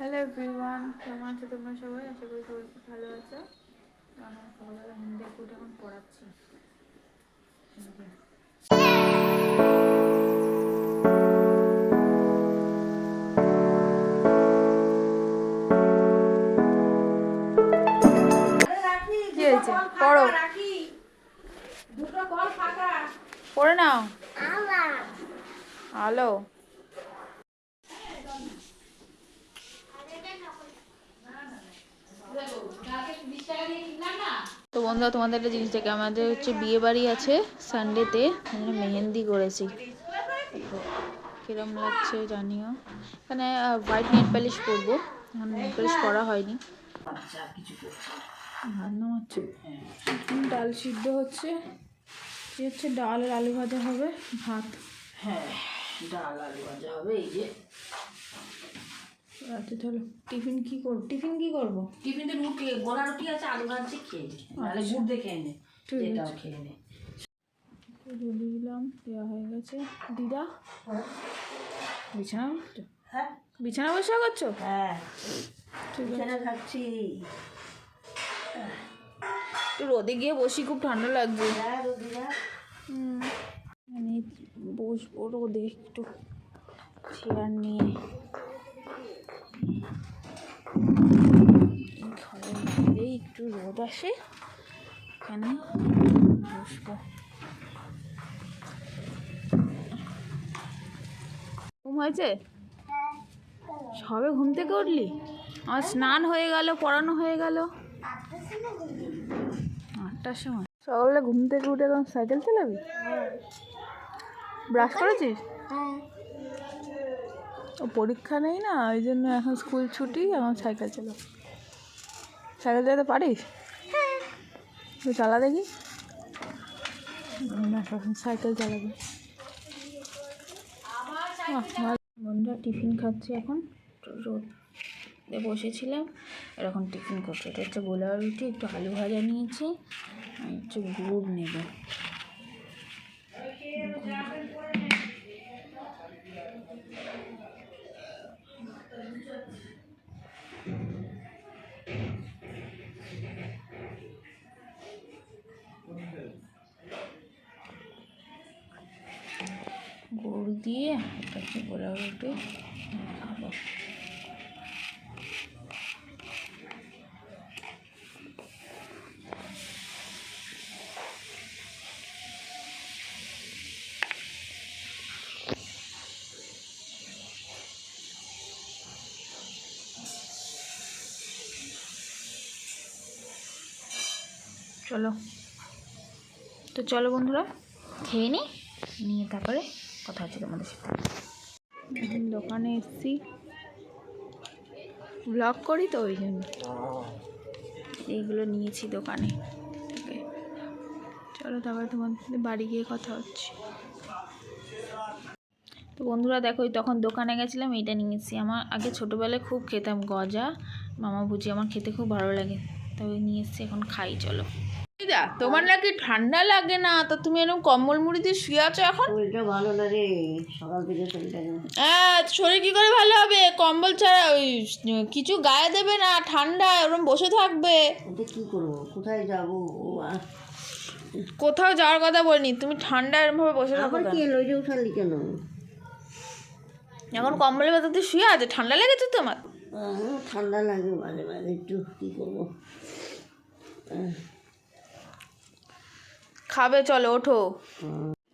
Hello everyone কেমন আছো তোমরা সবাই? আশা করি সবাই খুব ভালো আছো। তো আমার সকালবেলা থেকে উঠে এখন পড়াচ্ছি। কি হয়েছে? পড়ো। পড়ে নাও। হ্যালো তো বন্ধুরা তোমাদের একটা জিনিস দেখে আমাদের হচ্ছে বিয়ে বাড়ি আছে সানডেতে আমরা মেহেন্দি করেছি। কিরম লাগছে জানিও। এখানে হোয়াইট নেট পালিশ করব এখন নেট পালিশ করা হয়নি। এখন ডাল সিদ্ধ হচ্ছে। কি হচ্ছে ডাল আর আলু ভাজা হবে ভাত। হ্যাঁ ডাল আলু ভাজা হবে এই যে। রাতে চলো টিফিন কি করব টিফিন কি করব? টিফিনে রুটি গোলা রুটি আছে আলু ভাজি খেয়ে নে। নাহলে গুড় দিয়ে খেয়ে নে। এটাও খেয়ে নে। দিলাম দেওয়া হয়ে গেছে। দিদা? বিছানা হ্যাঁ। বিছানা বসে করছ? হ্যাঁ। আছে। এখানে একটু রোদে গিয়ে বসি খুব ঠান্ডা লাগবে হ্যাঁ মানে বসবো রোদে একটু। চেয়ার নিয়ে। একটু এখানে বসবো। ঘুম হয়েছে? সবে ঘুম থেকে উঠলি? আমার স্নান হয়ে গেল, পড়ানো হয়ে গেল। আটটার সময়। সকালে ঘুম থেকে উঠে এখন সাইকেল চালাবি? ব্রাশ করেছিস? ও পরীক্ষা নেই না, ওই জন্য এখন স্কুল ছুটি, এখন সাইকেল চালাব। সাইকেল চালাতে পারিস? তুই চালা দেখি? এখন সাইকেল চালাবে। বন্ধুরা, টিফিন খাচ্ছি এখন। রোদে বসেছিলাম। এখন টিফিন করছে এটা হচ্ছে গোলা রুটি, একটু আলু ভাজা নিয়েছি, আর হচ্ছে গুড় নেব। দিয়ে হচ্ছে গোলা রুটি খাব। চলো। তো চলো বন্ধুরা খেয়ে নি নিয়ে তারপরে কথা হচ্ছে তোমাদের সাথে। দোকানে এসছি। ব্লগ করি তো ওই জন্য। এইগুলো নিয়েছি দোকানে। থেকে চলো তারপরে তোমাদের বাড়ি গিয়ে কথা হচ্ছে। তো বন্ধুরা দেখো তখন দোকানে গেছিলাম এইটা নিয়েছি আমার আগে ছোটোবেলায় খুব খেতাম গজা। মামা ভুজি আমার খেতে খুব ভালো লাগে। তবে নিয়ে এসছি এখন খাই চলো। তোমার নাকি ঠান্ডা লাগে না তো তুমি এরকম কম্বল মুড়ি দিয়ে শুয়ে আছো এখন? শরীরটা ভালো না রে সকাল থেকে শরীরটা হ্যাঁ শরীর কী করে ভালো হবে? কম্বল ছাড়া ওই কিছু গায়ে দেবে না ঠান্ডা ওরকম বসে থাকবে। এটা কি করব? কোথায় যাব? কোথাও যাওয়ার কথা বলিনি তুমি ঠান্ডা এরমভাবে বসে থাকো আবার কি এলো? যে উঠালি কেন? এখন কম্বলের ভেতর শুয়ে আছে? ঠান্ডা লেগেছে তোমার? ঠান্ডা লাগে মাঝে মাঝে একটু কি করব? খাবে, চলো, ওঠো।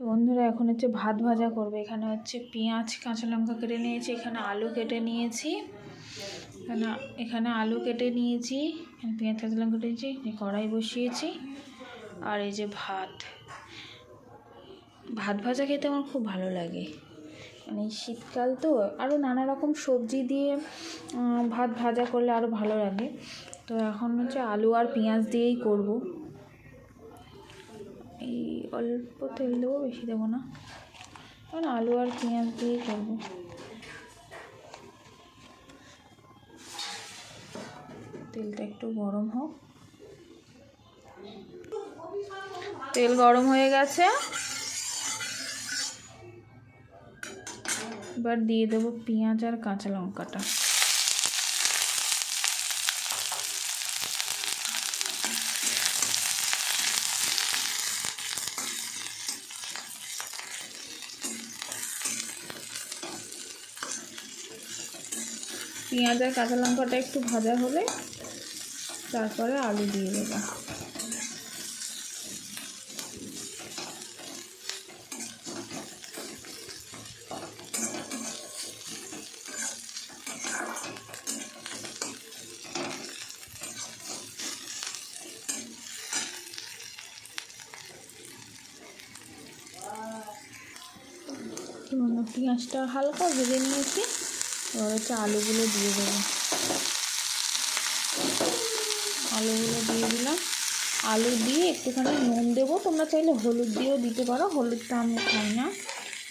বন্ধুরা, এখন হচ্ছে ভাত ভাজা করবে। এখানে হচ্ছে পেঁয়াজ, কাঁচা লঙ্কা কেটে নিয়েছি, এখানে আলু কেটে নিয়েছি। এখানে এখানে আলু কেটে নিয়েছি, এখানে পেঁয়াজ, কাঁচা লঙ্কা কেটেছি কড়াই বসিয়েছি, আর এই যে ভাত। ভাত ভাজা খেতে আমার খুব ভালো লাগে। মানে শীতকাল তো আরও নানা রকম সবজি দিয়ে ভাত ভাজা করলে আরও ভালো লাগে। তো এখন হচ্ছে আলু আর পেঁয়াজ দিয়েই করব। এই অল্প তেল দেবো, বেশি দেবো না। কারণ আলু আর পেঁয়াজ দিয়েই করব তেলটা একটু গরম হোক। তেল গরম হয়ে গেছে। এবার দিয়ে দেবো পেঁয়াজ আর কাঁচা লঙ্কাটা। পেঁয়াজ আর কাঁচা লঙ্কাটা একটু ভাজা হলে তারপরে আলু দিয়ে দেবো। পেঁয়াজটা হালকা ভেজে নিয়েছি। এবার হচ্ছে আলুগুলো দিয়ে দেবো। আলুগুলো দিয়ে দিলাম। আলু দিয়ে একটুখানি নুন দেবো। তোমরা চাইলে হলুদ দিয়েও দিতে পারো। হলুদটা আমি খাই না।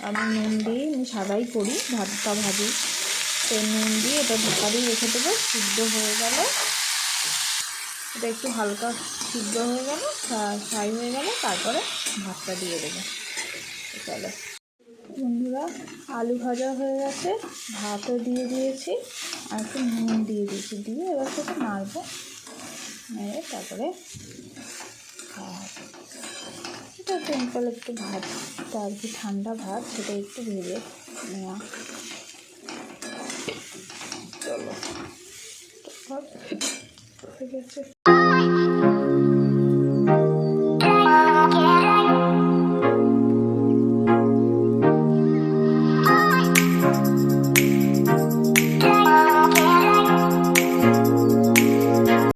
আমি নুন দিয়ে আমি সাদাই করি, ভাতটা ভাজি। তো নুন দিয়ে এটা ঢাকা দিয়ে রেখে দেবো। সিদ্ধ হয়ে গেল। এটা একটু হালকা সিদ্ধ হয়ে গেল ফ্রাই হয়ে গেল। তারপরে ভাতটা দিয়ে দেবো। চলো। বন্ধুরা, আলু ভাজা হয়ে গেছে, ভাতও দিয়ে দিয়েছি, আর একটু নুন দিয়ে দিয়েছি, দিয়ে এবার সেটা নাড়বো, নেড়ে তারপরে খাওয়া এটা সিম্পল একটু ভাত আর কি ঠান্ডা ভাত, সেটা একটু ভেজে নেওয়া। চলো ঠিক আছে